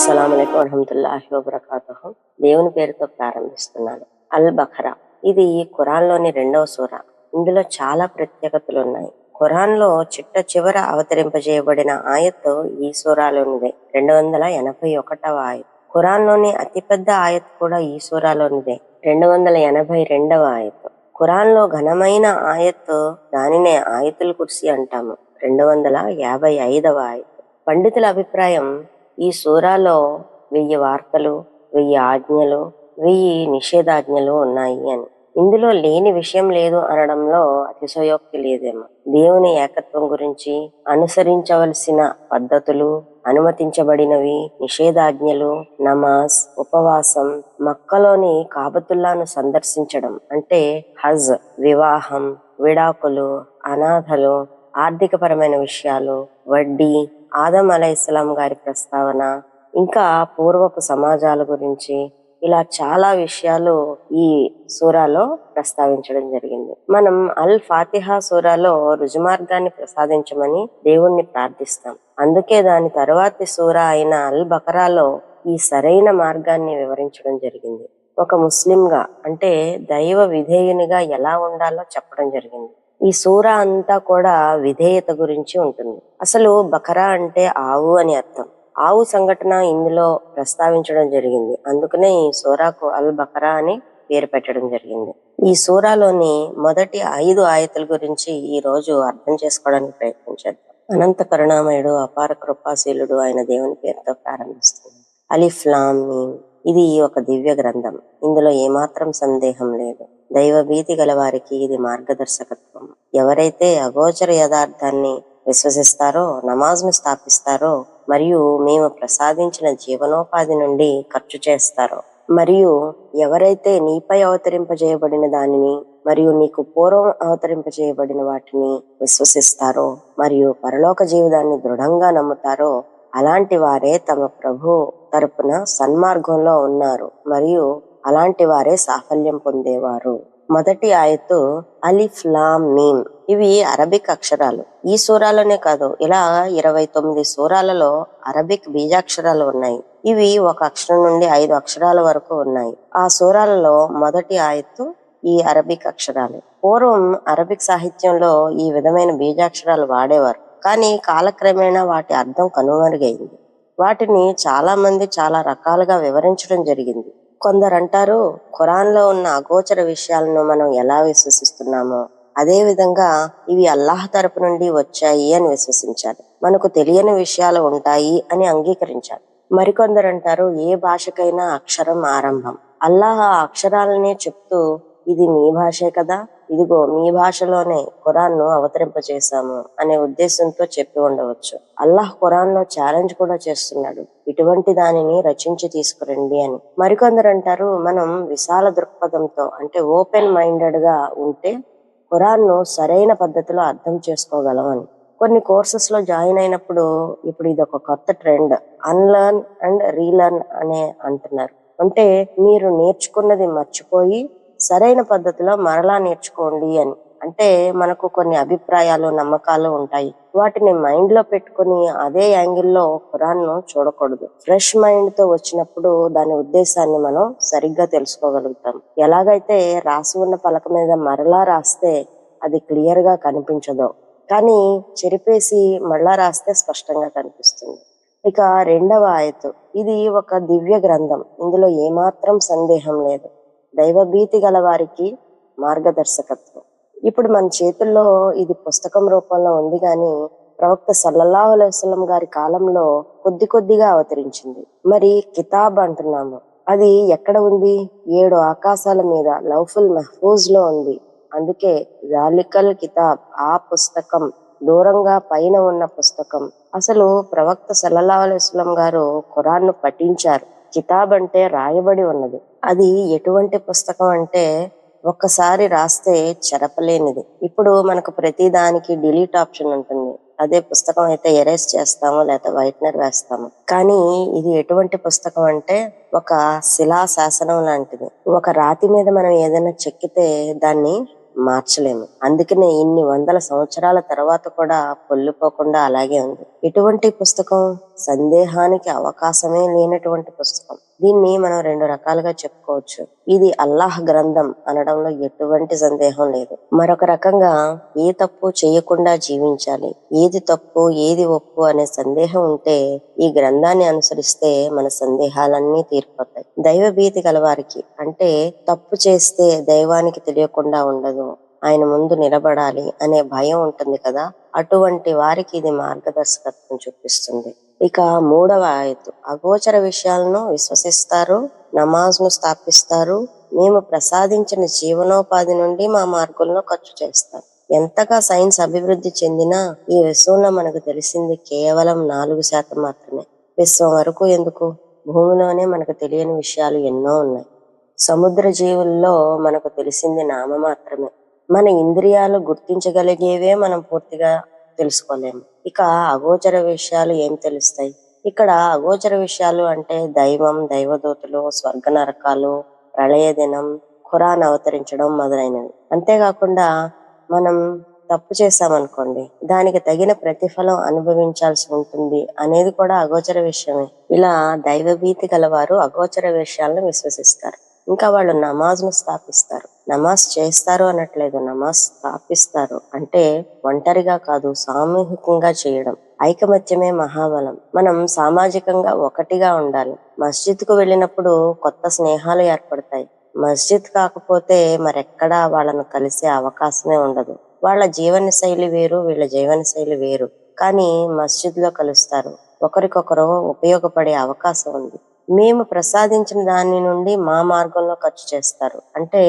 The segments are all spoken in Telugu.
అస్సలం వరహమతుల్లాహి వబర్కాతుహు. దేవుని పేరుతో ప్రారంభిస్తున్నాను. అల్ బఖరా ఇది ఖురాన్లోని రెండవ సూర. ఇందులో చాలా ప్రత్యేకతలు ఉన్నాయి ఖురాన్లో చిట్ట చివర అవతరింపజేయబడిన ఆయత్ ఈ సూరాలోనిదే. రెండు వందల ఎనభై ఒకటవ ఆయత్. ఖురాన్లోని అతిపెద్ద ఆయత్ కూడా ఈ సూరాలోనిదే. రెండు వందల ఎనభై రెండవ ఆయత్. ఖురాన్లో ఘనమైన ఆయత్ దానినే ఆయతుల్ కుర్సీ అంటాము. రెండు వందల యాభై ఐదవ ఆయత్. పండితుల అభిప్రాయం ఈ సూరాలో వెయ్యి వార్తలు వెయ్యి ఆజ్ఞలు వెయ్యి నిషేధాజ్ఞలు ఉన్నాయి అని. ఇందులో లేని విషయం లేదు అనడంలో అతిశయోక్తి లేదేమో. దేవుని ఏకత్వం గురించి అనుసరించవలసిన పద్ధతులు అనుమతించబడినవి నిషేధాజ్ఞలు నమాజ్ ఉపవాసం మక్కలోని కాబతుల్లాను సందర్శించడం అంటే హజ్ వివాహం విడాకులు అనాథలు ఆర్థికపరమైన విషయాలు వడ్డీ ఆదం అలైస్లాం గారి ప్రస్తావన ఇంకా పూర్వపు సమాజాల గురించి ఇలా చాలా విషయాలు ఈ సూరాలో ప్రస్తావించడం జరిగింది. మనం అల్ ఫాతిహా సూరాలో రుజుమార్గాన్ని ప్రసాదించమని దేవుణ్ణి ప్రార్థిస్తాం. అందుకే దాని తరువాతి సూరా అయిన అల్ బకరాలో ఈ సరైన మార్గాన్ని వివరించడం జరిగింది. ఒక ముస్లింగా అంటే దైవ విధేయునిగా ఎలా ఉండాలో చెప్పడం జరిగింది. ఈ సూర అంతా కూడా విధేయత గురించి ఉంటుంది. అసలు బకరా అంటే ఆవు అని అర్థం. ఆవు సంఘటన ఇందులో ప్రస్తావించడం జరిగింది. అందుకనే ఈ సూరాకు అల్ బకరా అని పేరు పెట్టడం జరిగింది. ఈ సూరాలోని మొదటి ఐదు ఆయతల గురించి ఈ రోజు అర్థం చేసుకోవడానికి ప్రయత్నించేద్దాం అనంత కరుణామయుడు అపార కృపాశీలుడు ఆయన దేవుని పేరుతో ప్రారంభిస్తుంది అలిఫ్లామ్ ఇది ఒక దివ్య గ్రంథం. ఇందులో ఏమాత్రం సందేహం లేదు. దైవ భీతి గల వారికి ఇది మార్గదర్శకత్వం. ఎవరైతే అగోచర యథార్థాన్ని విశ్వసిస్తారో నమాజ్ను స్థాపిస్తారో మరియు మేము ప్రసాదించిన జీవనోపాధి నుండి ఖర్చు చేస్తారో మరియు ఎవరైతే నీపై అవతరింపజేయబడిన దానిని మరియు నీకు పూర్వం అవతరింపజేయబడిన వాటిని విశ్వసిస్తారో మరియు పరలోక జీవితాన్ని దృఢంగా నమ్ముతారో అలాంటి వారే తమ ప్రభు తరపున సన్మార్గంలో ఉన్నారు మరియు అలాంటి వారే సాఫల్యం పొందేవారు. మొదటి ఆయతు అలిఫ్ లామ్ మీమ్. ఇవి అరబిక్ అక్షరాలు. ఈ సూరాలనే కాదు ఇలా ఇరవై తొమ్మిది సూరాలలో అరబిక్ బీజాక్షరాలు ఉన్నాయి. ఇవి ఒక అక్షరం నుండి ఐదు అక్షరాల వరకు ఉన్నాయి. ఆ సూరాలలో మొదటి ఆయత్తు ఈ అరబిక్ అక్షరాలు. పూర్వం అరబిక్ సాహిత్యంలో ఈ విధమైన బీజాక్షరాలు వాడేవారు. కానీ కాలక్రమేణా వాటి అర్థం కనుమరుగైంది. వాటిని చాలా మంది చాలా రకాలుగా వివరించడం జరిగింది. కొందరంటారు ఖురాన్లో ఉన్న అగోచర విషయాలను మనం ఎలా విశ్వసిస్తున్నామో అదే విధంగా ఇవి అల్లాహ్ తరపు నుండి వచ్చాయి అని విశ్వసించాలి. మనకు తెలియని విషయాలు ఉంటాయి అని అంగీకరించాలి. మరికొందరు అంటారు ఏ భాషకైనా అక్షరం ఆరంభం. అల్లాహ్ ఆ అక్షరాలనే చెప్తూ ఇది మీ భాషే కదా? ఇదిగో మీ భాషలోనే ఖురాన్ను అవతరింపచేశాము అనే ఉద్దేశంతో చెప్పి ఉండవచ్చు. అల్లాహ్ ఖురాన్లో ఛాలెంజ్ కూడా చేస్తున్నాడు. ఇటువంటి దానిని రచించి తీసుకురండి అని. మరికొందరు అంటారు మనం విశాల దృక్పథంతో అంటే ఓపెన్ మైండెడ్గా ఉంటే ఖురాన్ను సరైన పద్ధతిలో అర్థం చేసుకోగలం అని. కొన్ని కోర్సెస్లో జాయిన్ అయినప్పుడు ఇప్పుడు ఇది ఒక కొత్త ట్రెండ్ అన్లర్న్ అండ్ రీలర్న్ అనే అంటున్నారు. అంటే మీరు నేర్చుకున్నది మర్చిపోయి సరైన పద్ధతిలో మరలా నేర్చుకోండి అని. అంటే మనకు కొన్ని అభిప్రాయాలు నమ్మకాలు ఉంటాయి. వాటిని మైండ్లో పెట్టుకుని అదే యాంగిల్లో ఖురాన్ను చూడకూడదు. ఫ్రెష్ మైండ్తో వచ్చినప్పుడు దాని ఉద్దేశాన్ని మనం సరిగ్గా తెలుసుకోగలుగుతాం. ఎలాగైతే రాసి ఉన్న పలక మీద మరలా రాస్తే అది క్లియర్గా కనిపించదో. కానీ చెరిపేసి మళ్ళా రాస్తే స్పష్టంగా కనిపిస్తుంది. ఇక రెండవ ఆయతు. ఇది ఒక దివ్య గ్రంథం. ఇందులో ఏమాత్రం సందేహం లేదు. దైవభీతి గల వారికి మార్గదర్శకత్వం. ఇప్పుడు మన చేతుల్లో ఇది పుస్తకం రూపంలో ఉంది కానీ ప్రవక్త సల్లల్లాహు అలైవలం గారి కాలంలో కొద్ది కొద్దిగా అవతరించింది. మరి కితాబ్ అంటున్నాము. అది ఎక్కడ ఉంది? ఏడు ఆకాశాల మీద లౌఫుల్ మెహఫూజ్లో ఉంది. అందుకే జాలికల్ కితాబ్ ఆ పుస్తకం దూరంగా పైన ఉన్న పుస్తకం. అసలు ప్రవక్త సల్లల్లాహు అలైవలం గారు ఖురాన్ను పఠించారు. కితాబ్ అంటే రాయబడి ఉన్నది. అది ఎటువంటి పుస్తకం అంటే ఒక్కసారి రాస్తే చెరపలేనిది. ఇప్పుడు మనకు ప్రతి దానికి డిలీట్ ఆప్షన్ ఉంటుంది. అదే పుస్తకం అయితే ఎరేస్ చేస్తాము లేదా వైట్నర్ వేస్తాము. కానీ ఇది ఎటువంటి పుస్తకం అంటే ఒక శిలా శాసనం లాంటిది. ఒక రాతి మీద మనం ఏదైనా చెక్కితే దాన్ని మార్చలేము. అందుకనే ఇన్ని వందల సంవత్సరాల తర్వాత కూడా పొల్లిపోకుండా అలాగే ఉంది. ఇటువంటి పుస్తకం సందేహానికి అవకాశమే లేనటువంటి పుస్తకం. దీన్ని మనం రెండు రకాలుగా చెప్పుకోవచ్చు. ఇది అల్లాహ్ గ్రంథం అనడంలో ఎటువంటి సందేహం లేదు. మరొక రకంగా ఏ తప్పు చేయకుండా జీవించాలి. ఏది తప్పు ఏది ఒప్పు అనే సందేహం ఉంటే ఈ గ్రంథాన్ని అనుసరిస్తే మన సందేహాలన్నీ తీరిపోతాయి. దైవ భీతి గలవారికి అంటే తప్పు చేస్తే దైవానికి తెలియకుండా ఉండదు. ఆయన ముందు నిలబడాలి అనే భయం ఉంటుంది కదా అటువంటి వారికి ఇది మార్గదర్శకత్వం చూపిస్తుంది. ఇక మూడవ ఆయతు అగోచర విషయాలను విశ్వసిస్తారు నమాజ్ను స్థాపిస్తారు మేము ప్రసాదించిన జీవనోపాధి నుండి మా మార్గంలో ఖర్చు చేస్తాం ఎంతగా సైన్స్ అభివృద్ధి చెందినా ఈ విశ్వంలో మనకు తెలిసింది కేవలం నాలుగు శాతం మాత్రమే. విశ్వం వరకు ఎందుకు? భూమిలోనే మనకు తెలియని విషయాలు ఎన్నో ఉన్నాయి. సముద్ర జీవుల్లో మనకు తెలిసింది నామ మాత్రమే. మన ఇంద్రియాలు గుర్తించగలిగేవే మనం పూర్తిగా తెలుసుకోలేము. ఇక అగోచర విషయాలు ఏం తెలుస్తాయి? ఇక్కడ అగోచర విషయాలు అంటే దైవం దైవదూతలు స్వర్గ నరకాలు ప్రళయ దినం ఖురాన్ అవతరించడం మొదలైనవి. అంతేకాకుండా మనం తప్పు చేశామనుకోండి దానికి తగిన ప్రతిఫలం అనుభవించాల్సి ఉంటుంది అనేది కూడా అగోచర విషయమే. ఇలా దైవభీతి గలవారు అగోచర విషయాలను విశ్వసిస్తారు. ఇంకా వాళ్ళు నమాజ్ను స్థాపిస్తారు. నమాజ్ చేస్తారు అనట్లేదు నమాజ్ స్థాపిస్తారు అంటే ఒంటరిగా కాదు సామూహికంగా చేయడం ఐకమత్యమే మహాబలం. మనం సామాజికంగా ఒకటిగా ఉండాలి. మస్జిద్కు వెళ్ళినప్పుడు కొత్త స్నేహాలు ఏర్పడతాయి. మస్జిద్ కాకపోతే మరెక్కడా వాళ్ళను కలిసే అవకాశమే ఉండదు. వాళ్ళ జీవన శైలి వేరు వీళ్ళ జీవన శైలి వేరు. కానీ మస్జిద్లో కలుస్తారు. ఒకరికొకరు ఉపయోగపడే అవకాశం ఉంది. మేము ప్రసాదించిన దాని నుండి మా మార్గంలో ఖర్చు చేస్తారు. అంటే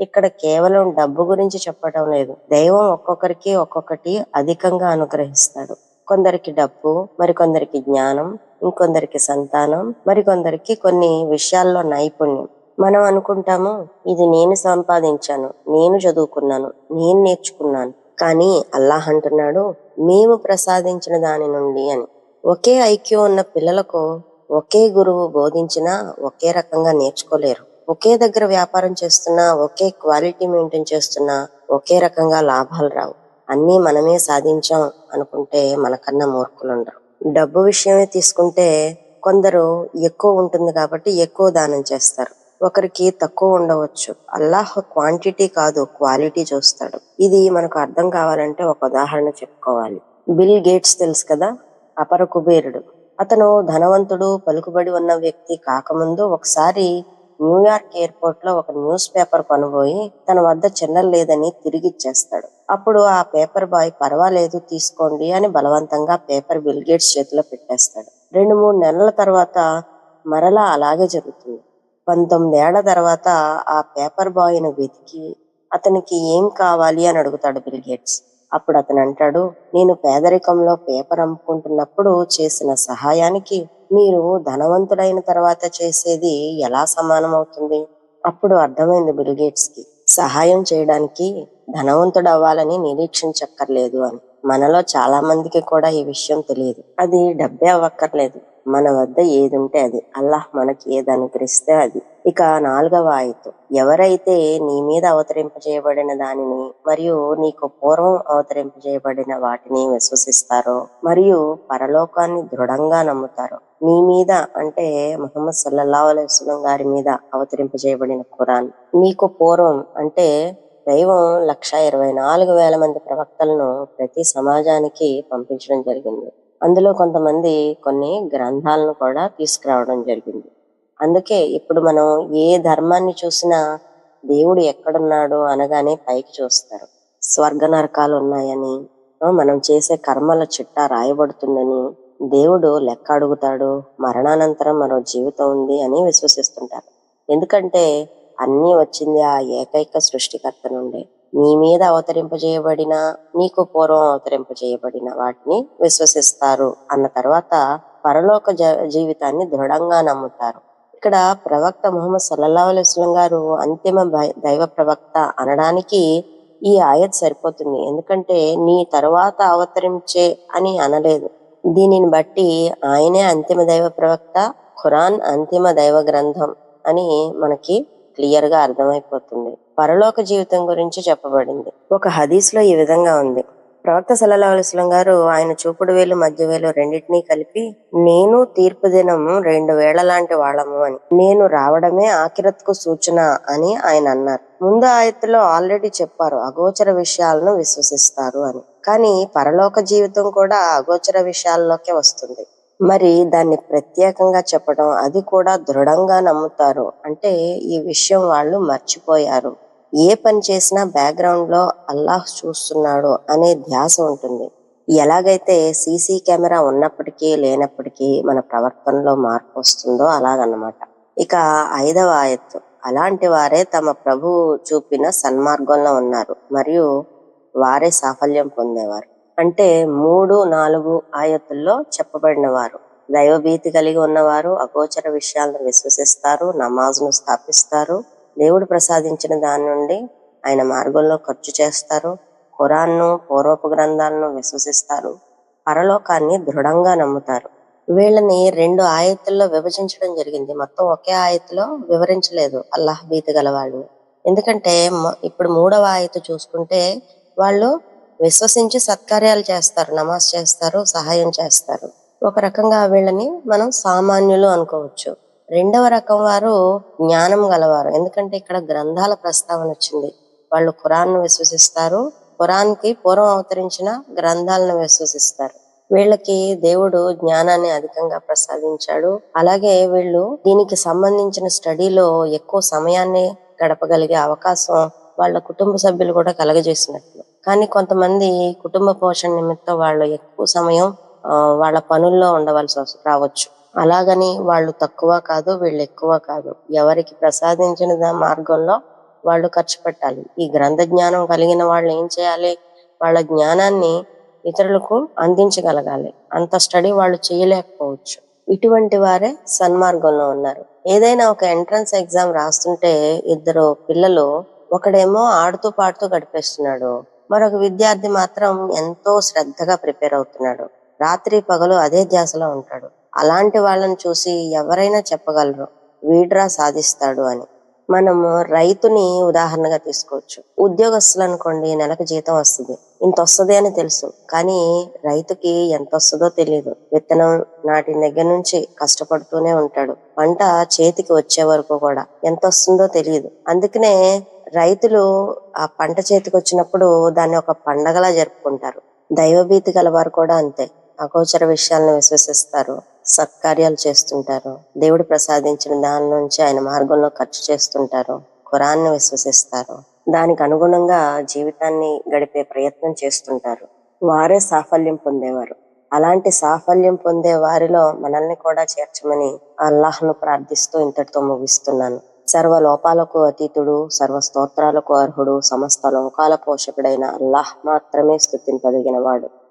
ఇక్కడ కేవలం డబ్బు గురించి చెప్పడం లేదు. దైవం ఒక్కొక్కరికి ఒక్కొక్కటి అధికంగా అనుగ్రహిస్తాడు. కొందరికి డబ్బు మరికొందరికి జ్ఞానం ఇంకొందరికి సంతానం మరికొందరికి కొన్ని విషయాల్లో నైపుణ్యం. మనం అనుకుంటాము ఇది నేను సంపాదించాను నేను చదువుకున్నాను నేను నేర్చుకున్నాను. కానీ అల్లాహ్ అంటున్నాడు మేము ప్రసాదించిన దాని నుండి అని. ఒకే ఐక్యం ఉన్న పిల్లలకు ఒకే గురువు బోధించినా ఒకే రకంగా నేర్చుకోలేరు. ఒకే దగ్గర వ్యాపారం చేస్తున్నా ఒకే క్వాలిటీ మెయింటైన్ చేస్తున్నా ఒకే రకంగా లాభాలు రావు. అన్నీ మనమే సాధించాం అనుకుంటే మనకన్నా మూర్ఖులు ఉండరు డబ్బు విషయమే తీసుకుంటే కొందరు ఎక్కువ ఉంటుంది కాబట్టి ఎక్కువ దానం చేస్తారు. ఒకరికి తక్కువ ఉండవచ్చు. అల్లాహ్ క్వాంటిటీ కాదు క్వాలిటీ చూస్తాడు. ఇది మనకు అర్థం కావాలంటే ఒక ఉదాహరణ చెప్పుకోవాలి. బిల్ గేట్స్ తెలుసు కదా? అపర కుబేరుడు. అతను ధనవంతుడు పలుకుబడి ఉన్న వ్యక్తి కాకముందు ఒకసారి న్యూయార్క్ ఎయిర్పోర్ట్లో ఒక న్యూస్ పేపర్ కొనబోయి తన వద్ద చిల్లర లేదని తిరిగి ఇచ్చేస్తాడు. అప్పుడు ఆ పేపర్ బాయ్ పర్వాలేదు తీసుకోండి అని బలవంతంగా పేపర్ బిల్గేట్స్ చేతిలో పెట్టేస్తాడు. రెండు మూడు నెలల తర్వాత మరలా అలాగే జరుగుతుంది. పంతొమ్మిదేళ్ళ తర్వాత ఆ పేపర్ బాయ్ను వెతికి అతనికి ఏం కావాలి అని అడుగుతాడు బిల్గేట్స్ అప్పుడు అతను అంటాడు నేను పేదరికంలో పేపర్ అమ్ముకుంటున్నప్పుడు చేసిన సహాయానికి మీరు ధనవంతుడైన తర్వాత చేసేది ఎలా సమానం అవుతుంది? అప్పుడు అర్థమైంది బిల్గేట్స్కి. సహాయం చేయడానికి ధనవంతుడు అవ్వాలని నిరీక్షించక్కర్లేదు అని. మనలో చాలా మందికి కూడా ఈ విషయం తెలియదు. అది డబ్బే అవ్వక్కర్లేదు. మన వద్ద ఏది ఉంటే అది. అల్లాహ్ మనకి ఏది అనుగ్రహిస్తే అది. ఇక నాలుగవ ఆయతు ఎవరైతే నీ మీద అవతరింపజేయబడిన దానిని మరియు నీకు పూర్వం అవతరింపజేయబడిన వాటిని విశ్వసిస్తారో మరియు పరలోకాన్ని దృఢంగా నమ్ముతారో నీ మీద అంటే మహమ్మద్ సల్లల్లా అలైస్లం గారి మీద అవతరింపజేయబడిన ఖురాన్. నీకు పూర్వం అంటే దైవం లక్ష ఇరవై నాలుగు వేల మంది ప్రవక్తలను ప్రతి సమాజానికి పంపించడం జరిగింది. అందులో కొంతమంది కొన్ని గ్రంథాలను కూడా తీసుకురావడం జరిగింది. అందుకే ఇప్పుడు మనం ఏ ధర్మాన్ని చూసినా దేవుడు ఎక్కడున్నాడు అనగానే పైకి చూస్తారు. స్వర్గ నరకాలు ఉన్నాయని మనం చేసే కర్మల చిట్టా రాయబడుతుందని దేవుడు లెక్క అడుగుతాడు మరణానంతరం మరో జీవితం ఉంది అని విశ్వసిస్తుంటారు. ఎందుకంటే అన్నీ వచ్చింది ఆ ఏకైక సృష్టికర్త నుండే. నీ మీద అవతరింపజేయబడిన నీకు పూర్వం అవతరింపజేయబడిన వాటిని విశ్వసిస్తారు అన్న తర్వాత పరలోక జ- జీవితాన్ని దృఢంగా నమ్ముతారు. ఇక్కడ ప్రవక్త ముహమ్మద్ సల్లల్లా అలైస్లం గారు అంతిమ దైవ ప్రవక్త అనడానికి ఈ ఆయత్ సరిపోతుంది. ఎందుకంటే నీ తర్వాత అవతరించే అని అనలేదు. దీనిని బట్టి ఆయనే అంతిమ దైవ ప్రవక్త ఖురాన్ అంతిమ దైవ గ్రంథం అని మనకి క్లియర్గా అర్థమైపోతుంది. పరలోక జీవితం గురించి చెప్పబడింది. ఒక హదీస్లో ఈ విధంగా ఉంది. ప్రవక్త సల్లల్లాహు గారు ఆయన చూపుడు వేలు మధ్య వేలు రెండింటినీ కలిపి నేను తీర్పు దినం రెండు వేళ లాంటి వాళ్ళము అని. నేను రావడమే ఆఖిరత్కు సూచన అని ఆయన అన్నారు. ముందు ఆయత్తులో ఆల్రెడీ చెప్పారు అగోచర విషయాలను విశ్వసిస్తారు అని. కానీ పరలోక జీవితం కూడా అగోచర విషయాల్లోకే వస్తుంది. మరి దాన్ని ప్రత్యేకంగా చెప్పడం అది కూడా దృఢంగా నమ్ముతారు. అంటే ఈ విషయం వాళ్ళు మర్చిపోయారు. ఏ పని చేసినా బ్యాక్గ్రౌండ్లో అల్లాహ్ చూస్తున్నాడు అనే ధ్యాస ఉంటుంది. ఎలాగైతే సీసీ కెమెరా ఉన్నప్పటికీ లేనప్పటికీ మన ప్రవర్తనలో మార్పు వస్తుందో అలాగన్నమాట. ఇక ఐదవ ఆయత్తు అలాంటి వారే తమ ప్రభు చూపిన సన్మార్గంలో ఉన్నారు మరియు వారే సాఫల్యం పొందేవారు. అంటే మూడు నాలుగు ఆయతుల్లో చెప్పబడిన వారు. దైవభీతి కలిగి ఉన్నవారు అగోచర విషయాలను విశ్వసిస్తారు నమాజ్ను స్థాపిస్తారు దేవుడు ప్రసాదించిన దాని నుండి ఆయన మార్గంలో ఖర్చు చేస్తారు. ఖురాన్ను పూర్వపు గ్రంథాలను విశ్వసిస్తారు. పరలోకాన్ని దృఢంగా నమ్ముతారు. వీళ్ళని రెండు ఆయతుల్లో విభజించడం జరిగింది. మొత్తం ఒకే ఆయత్తులో వివరించలేదు అల్లాహ్ భీతి గల ఎందుకంటే ఇప్పుడు మూడవ ఆయత చూసుకుంటే వాళ్ళు విశ్వసించి సత్కార్యాలు చేస్తారు నమాజ్ చేస్తారు సహాయం చేస్తారు. ఒక రకంగా వీళ్ళని మనం సామాన్యులు అనుకోవచ్చు. రెండవ రకం వారు జ్ఞానం గలవారు. ఎందుకంటే ఇక్కడ గ్రంథాల ప్రస్తావన వచ్చింది. వాళ్ళు ఖురాన్ విశ్వసిస్తారు. ఖురాన్కి పూర్వం అవతరించిన గ్రంథాలను విశ్వసిస్తారు. వీళ్ళకి దేవుడు జ్ఞానాన్ని అధికంగా ప్రసాదించాడు. అలాగే వీళ్ళు దీనికి సంబంధించిన స్టడీలో ఎక్కువ సమయాన్ని గడపగలిగే అవకాశం వాళ్ళ కుటుంబ సభ్యులు కూడా కలగజేసినట్లు. కానీ కొంతమంది కుటుంబ పోషణ నిమిత్తం వాళ్ళు ఎక్కువ సమయం వాళ్ళ పనుల్లో ఉండవలసి రావచ్చు. అలాగని వాళ్ళు తక్కువ కాదు వీళ్ళు ఎక్కువ కాదు. ఎవరికి ప్రసాదించిన మార్గంలో వాళ్ళు ఖర్చు పెట్టాలి. ఈ గ్రంథ జ్ఞానం కలిగిన వాళ్ళు ఏం చేయాలి? వాళ్ళ జ్ఞానాన్ని ఇతరులకు అందించగలగాలి. అంత స్టడీ వాళ్ళు చేయలేకపోవచ్చు. ఇటువంటి వారే సన్మార్గంలో ఉన్నారు. ఏదైనా ఒక ఎంట్రన్స్ ఎగ్జామ్ రాస్తుంటే ఇద్దరు పిల్లలు ఒకడేమో ఆడుతూ పాడుతూ గడిపేస్తున్నాడు. మరొక విద్యార్థి మాత్రం ఎంతో శ్రద్ధగా ప్రిపేర్ అవుతున్నాడు. రాత్రి పగలు అదే ధ్యాసలో ఉంటాడు. అలాంటి వాళ్ళని చూసి ఎవరైనా చెప్పగలరు. వీడ్రా సాధిస్తాడు అని. మనము రైతుని ఉదాహరణగా తీసుకోవచ్చు. ఉద్యోగస్తులు అనుకోండి నెలకు జీతం వస్తుంది. ఇంత వస్తుంది అని తెలుసు. కానీ రైతుకి ఎంత వస్తుందో తెలియదు విత్తనం నాటిన దగ్గర నుంచి కష్టపడుతూనే ఉంటాడు. పంట చేతికి వచ్చే వరకు కూడా ఎంత వస్తుందో తెలియదు అందుకనే రైతులు ఆ పంట చేతికి వచ్చినప్పుడు దాన్ని ఒక పండగలా జరుపుకుంటారు. దైవభీతి గలవారు కూడా అంతే. అగోచర విషయాలను విశ్వసిస్తారు. సత్కార్యాలు చేస్తుంటారు. దేవుడు ప్రసాదించిన దాని నుంచి ఆయన మార్గంలో ఖర్చు చేస్తుంటారు. ఖురాన్ని విశ్వసిస్తారు. దానికి అనుగుణంగా జీవితాన్ని గడిపే ప్రయత్నం చేస్తుంటారు. వారే సాఫల్యం పొందేవారు. అలాంటి సాఫల్యం పొందే వారిలో మనల్ని కూడా చేర్చమని అల్లాహ్ను ప్రార్థిస్తూ ఇంతటితో ముగిస్తున్నాను. సర్వ లోపాలకు అతీతుడు సర్వ స్తోత్రాలకు అర్హుడు సమస్త లోకాల పోషకుడైన అల్లాహ్ మాత్రమే స్థుతింపదగిన వాడు.